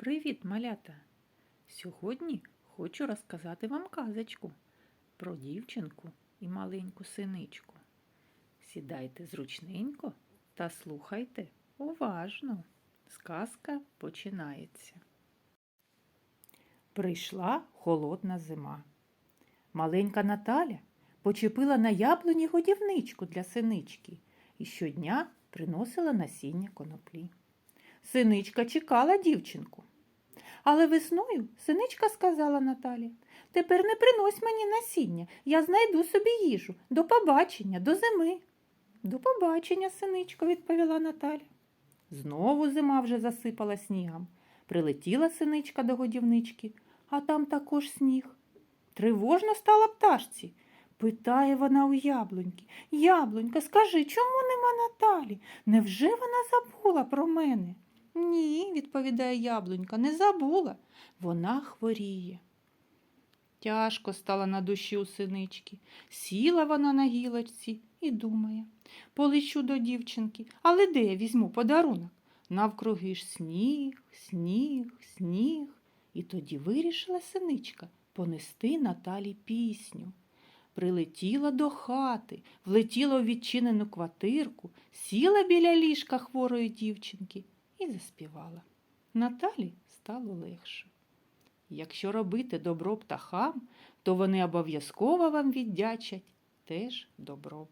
Привіт, малята! Сьогодні хочу розказати вам казочку про дівчинку і маленьку синичку. Сідайте зручненько та слухайте уважно. Сказка починається. Прийшла холодна зима. Маленька Наталя почепила на яблуні годівничку для синички і щодня приносила насіння коноплі. Синичка чекала дівчинку. Але весною синичка сказала Наталі, тепер не принось мені насіння, я знайду собі їжу. До побачення, до зими. До побачення, синичко, відповіла Наталя. Знову зима вже засипала снігом. Прилетіла синичка до годівнички, а там також сніг. Тривожно стала пташці. Питає вона у яблуньки. Яблунька, скажи, чому нема Наталі? Невже вона забула про мене? Ні, відповідає яблунька, не забула. Вона хворіє. Тяжко стала на душі у синички. Сіла вона на гілочці і думає. Полечу до дівчинки, але де я візьму подарунок? Навкруги ж сніг, сніг, сніг. І тоді вирішила синичка понести Наталі пісню. Прилетіла до хати, влетіла у відчинену квартирку, сіла біля ліжка хворої дівчинки і заспівала. Наталі стало легше. Якщо робити добро птахам, то вони обов'язково вам віддячать теж добром.